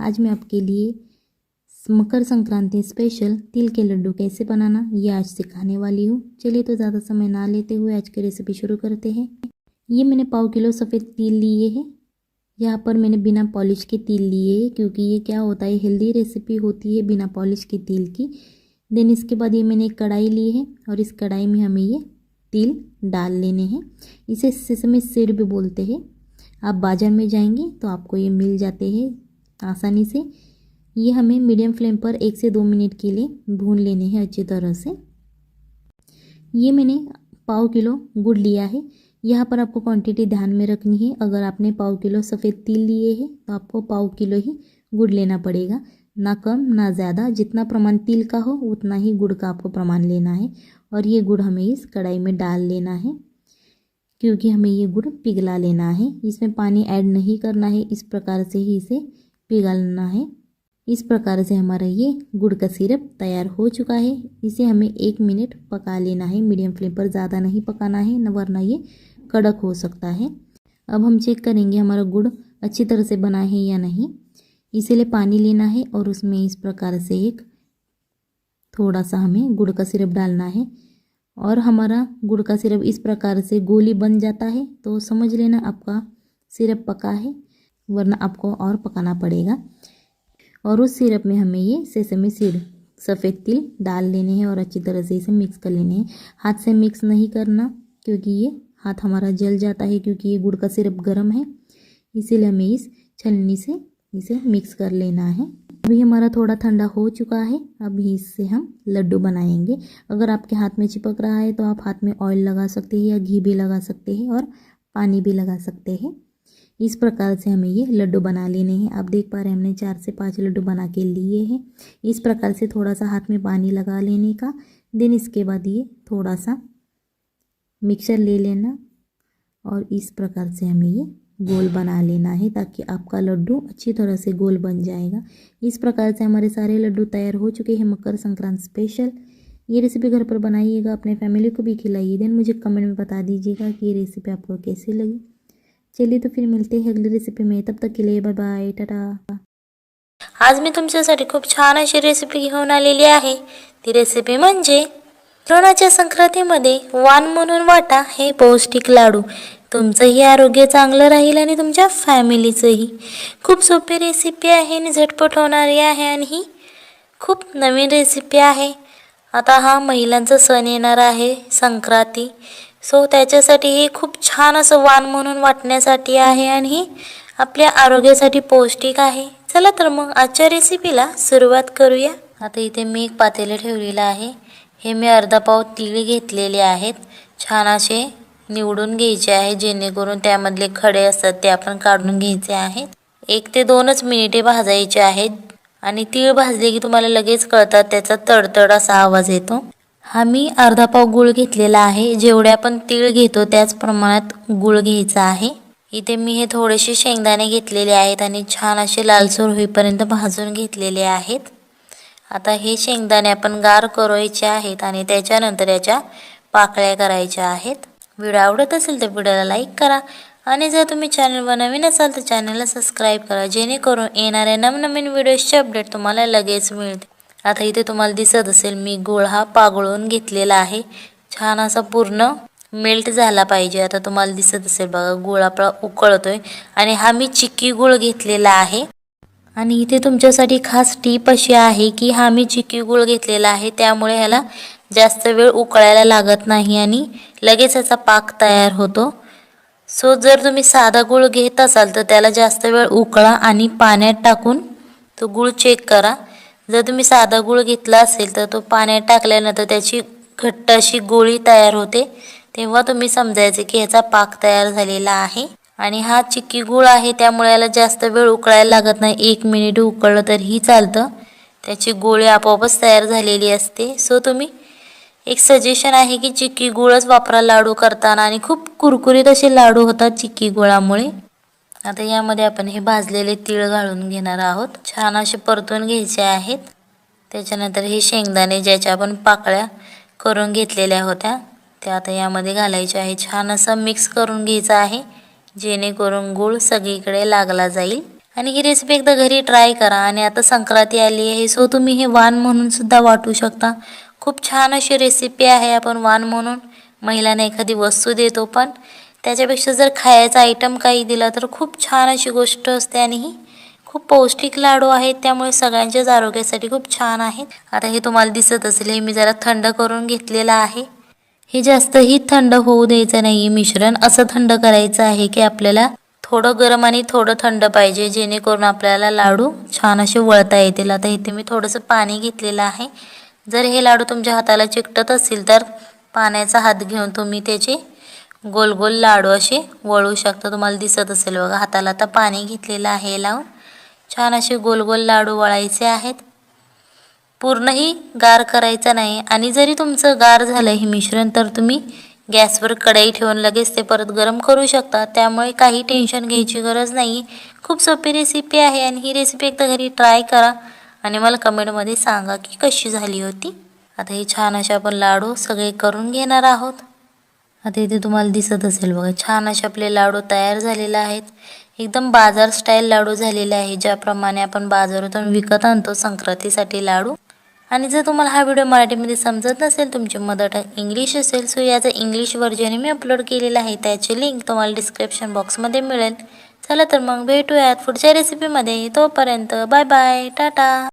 आज मैं आपके लिए मकर संक्रांति स्पेशल तिल के लड्डू कैसे बनाना, ये आज सिखाने वाली हूँ। चलिए तो ज़्यादा समय ना लेते हुए आज की रेसिपी शुरू करते हैं। ये मैंने पाव किलो सफ़ेद तिल लिए हैं। यहाँ पर मैंने बिना पॉलिश के तिल लिए हैं, क्योंकि ये क्या होता है हेल्दी रेसिपी होती है बिना पॉलिश के तिल की। देन इसके बाद ये मैंने एक कढ़ाई ली है, और इस कढ़ाई में हमें ये तिल डाल लेने हैं। इसे सिसमी सीड भी बोलते हैं। आप बाज़ार में जाएँगे तो आपको ये मिल जाते हैं। आसानी से। ये हमें मीडियम फ्लेम पर एक से दो मिनट के लिए भून लेने हैं अच्छी तरह से। ये मैंने पाव किलो गुड़ लिया है। यहाँ पर आपको क्वांटिटी ध्यान में रखनी है। अगर आपने पाव किलो सफ़ेद तिल लिए हैं तो आपको पाव किलो ही गुड़ लेना पड़ेगा। ना कम, ना ज़्यादा। जितना प्रमाण तिल का हो, उतना ही गुड़ का आपको प्रमाण लेना है। और ये गुड़ हमें इस कढ़ाई में डाल लेना है, क्योंकि हमें ये गुड़ पिघला लेना है। इसमें पानी ऐड नहीं करना है। इस प्रकार से ही इसे पिघलना है। इस प्रकार से हमारा ये गुड़ का सिरप तैयार हो चुका है। इसे हमें एक मिनट पका लेना है। मीडियम फ्लेम पर ज़्यादा नहीं पकाना है, न वरना ये कड़क हो सकता है। अब हम चेक करेंगे हमारा गुड़ अच्छी तरह से बना है या नहीं। इसीलिए पानी लेना है और उसमें इस प्रकार से एक थोड़ा सा हमें गुड़ का सिरप डालना है। और हमारा गुड़ का सिरप इस प्रकार से गोली बन जाता है तो समझ लेना आपका सिरप पका है। वरना आपको और पकाना पड़ेगा। और उस सिरप में हमें ये सेसमी सीड, सफ़ेद तिल डाल लेने हैं और अच्छी तरह से इसे मिक्स कर लेने हैं। हाथ से मिक्स नहीं करना, क्योंकि ये हाथ हमारा जल जाता है, क्योंकि ये गुड़ का सिरप गर्म है। इसीलिए हमें इस छलनी से इसे मिक्स कर लेना है। अभी हमारा थोड़ा ठंडा हो चुका है, अभी इससे हम लड्डू बनाएँगे। अगर आपके हाथ में चिपक रहा है तो आप हाथ में ऑयल लगा सकते हैं या घी भी लगा सकते हैं और पानी भी लगा सकते हैं। इस प्रकार से हमें ये लड्डू बना लेने हैं। आप देख पा रहे हैं हमने चार से पाँच लड्डू बना के लिए हैं। इस प्रकार से थोड़ा सा हाथ में पानी लगा लेने का। देन इसके बाद ये थोड़ा सा मिक्सर ले लेना और इस प्रकार से हमें ये गोल बना लेना है ताकि आपका लड्डू अच्छी तरह से गोल बन जाएगा। इस प्रकार से हमारे सारे लड्डू तैयार हो चुके हैं। मकर संक्रांति स्पेशल ये रेसिपी घर पर बनाइएगा, अपने फैमिली को भी खिलाइए। देन मुझे कमेंट में बता दीजिएगा कि ये रेसिपी आपको कैसी लगी। चलिए तो फिर मिलते हैं अगली रेसिपी में। तब तक के लिए बाय बाय टाटा आज मी तुमच्यासाठी खूप छान अशी रेसिपी घेऊन आलेली आहे. ती रेसिपी म्हणजे कोरोनाच्या संक्रांतीमध्ये वान म्हणून वाटा हे पौष्टिक लाडू. तुमचंही आरोग्य चांगलं राहील आणि तुमच्या फॅमिलीचंही खूप सोपी रेसिपी आहे आणि झटपट होणारी आहे आणि ही खूप नवीन रेसिपी आहे. आता हा महिलांचा सण येणार आहे संक्रांती. सो त्याच्यासाठी हे खूप छान असं वाण म्हणून वाटण्यासाठी आहे आणि आपल्या आरोग्यासाठी पौष्टिक आहे. चला तर मग आजच्या रेसिपीला सुरुवात करूया. आता इथे मी एक पातेलं ठेवलेलं आहे. हे मी अर्धा पाव तीळ घेतलेले आहेत. छान असे निवडून घ्यायचे आहे जेणेकरून त्यामधले खडे असतात ते आपण काढून घ्यायचे आहेत. एक ते दोनच मिनिटे भाजायचे आहेत. आणि तीळ भाजले की तुम्हाला लगेच कळतात त्याचा तडतड असा आवाज येतो. हा मी अर्धा पाव गुळ घेतलेला आहे. जेवढे आपण तीळ घेतो त्याच प्रमाणात गुळ घ्यायचा आहे. इथे मी हे थोडेसे शेंगदाणे घेतलेले आहेत आणि छान असे लालसर होईपर्यंत भाजून घेतलेले आहेत. आता हे शेंगदाणे आपण गार करायचे आहेत आणि त्याच्यानंतर याच्या पाकळ्या करायच्या आहेत. व्हिडिओ आवडत असेल तर व्हिडिओला लाईक करा आणि जर तुम्ही चॅनलवर नवीन असाल तर चॅनलला सबस्क्राईब करा जेणेकरून येणाऱ्या नवनवीन व्हिडिओजचे अपडेट तुम्हाला लगेच मिळते आता इथे तुम्हाला दिसत असेल मी गुळ हा पागळून घेतलेला आहे. छान असा पूर्ण मेल्ट झाला पाहिजे. आता तुम्हाला दिसत असेल बघा गुळ आपला उकळतोय आणि हा मी चिक्की गुळ घेतलेला आहे. आणि इथे तुमच्यासाठी खास टीप अशी आहे की हा मी चिक्की गुळ घेतलेला आहे. त्यामुळे ह्याला जास्त वेळ उकळायला लागत नाही आणि लगेच याचा पाक तयार होतो. सो जर तुम्ही साधा गुळ घेत असाल तर त्याला जास्त वेळ उकळा आणि पाण्यात टाकून तो गुळ चेक करा. जर तुम्ही साधा गुळ घेतला असेल तर तो पाण्यात टाकल्यानंतर त्याची घट्ट अशी गोळी तयार होते. तेव्हा तुम्ही समजायचे की ह्याचा पाक तयार झालेला आहे. आणि हा चिक्की गुळ आहे त्यामुळे याला जास्त वेळ उकळायला लागत नाही. एक मिनिट उकळलं तरीही चालतं. त्याची गोळी आपोआपच तयार झालेली असते. सो तुम्ही एक सजेशन आहे की चिक्की गुळच वापरा लाडू करताना. आणि खूप कुरकुरीत असे लाडू होतात चिक्की गुळामुळे. आता यामध्ये आपण हे भाजलेले तीळ घालून घेणार आहोत. छान असे परतून घ्यायचे आहेत. त्याच्यानंतर हे शेंगदाणे ज्याच्या आपण पाकळ्या करून घेतलेल्या होत्या त्या आता यामध्ये घालायचे आहे. छान असं मिक्स करून घ्यायचं आहे जेणेकरून गूळ सगळीकडे लागला जाईल. आणि ही रेसिपी एकदा घरी ट्राय करा आणि आता संक्रांती आली आहे सो तुम्ही हे वाण म्हणून सुद्धा वाटू शकता. खूप छान अशी रेसिपी आहे आपण वाण म्हणून. महिलांना एखादी वस्तू देतो पण त्याच्यापेक्षा जर खायचा आयटम काही दिला तर खूप छान अशी गोष्ट असते आणि ही खूप पौष्टिक लाडू आहेत. त्यामुळे सगळ्यांच्याच आरोग्यासाठी खूप छान आहेत. आता हे तुम्हाला दिसत असेल हे मी जरा थंड करून घेतलेलं आहे. हे जास्तही थंड होऊ द्यायचं नाही मिश्रण. असं थंड करायचं आहे की आपल्याला थोडं गरम आणि थोडं थंड पाहिजे जेणेकरून आपल्याला लाडू छान असे वळता येतील. आता इथे मी थोडंसं पाणी घेतलेलं आहे. जर हे लाडू तुमच्या हाताला चिकटत असतील तर पाण्याचा हात घेऊन तुम्ही त्याचे गोल गोल लाडू असे वळू शकता. तुम्हाला दिसत असेल बघा हाताला आता पाणी घेतलेलं आहे लावून. छान असे गोल गोल लाडू वळायचे आहेत. पूर्णही गार करायचा नाही. आणि जरी तुमचं गार झालं हे मिश्रण तर तुम्ही गॅसवर कढई ठेवून लगेच ते परत गरम करू शकता. त्यामुळे काही टेन्शन घ्यायची गरज नाही. खूप सोपी रेसिपी आहे आणि ही रेसिपी एकदा घरी ट्राय करा आणि मला कमेंटमध्ये सांगा की कशी झाली होती. आता हे छान असे आपण लाडू सगळे करून घेणार आहोत. आता इथे तुम्हाला दिसत असेल बघा छान असे आपले लाडू तयार झालेले आहेत. एकदम बाजार स्टाईल लाडू झालेले आहे ज्याप्रमाणे आपण बाजारातून विकत आणतो संक्रांतीसाठी लाडू. आणि जर तुम्हाला हा व्हिडिओ मराठीमध्ये समजत नसेल तुमची मदर टंग इंग्लिश असेल सो याचं इंग्लिश व्हर्जन मी अपलोड केलेलं आहे. त्याची लिंक तुम्हाला डिस्क्रिप्शन बॉक्समध्ये मिळेल. चला तर मग भेटूयात पुढच्या रेसिपीमध्ये तोपर्यंत बाय बाय टाटा!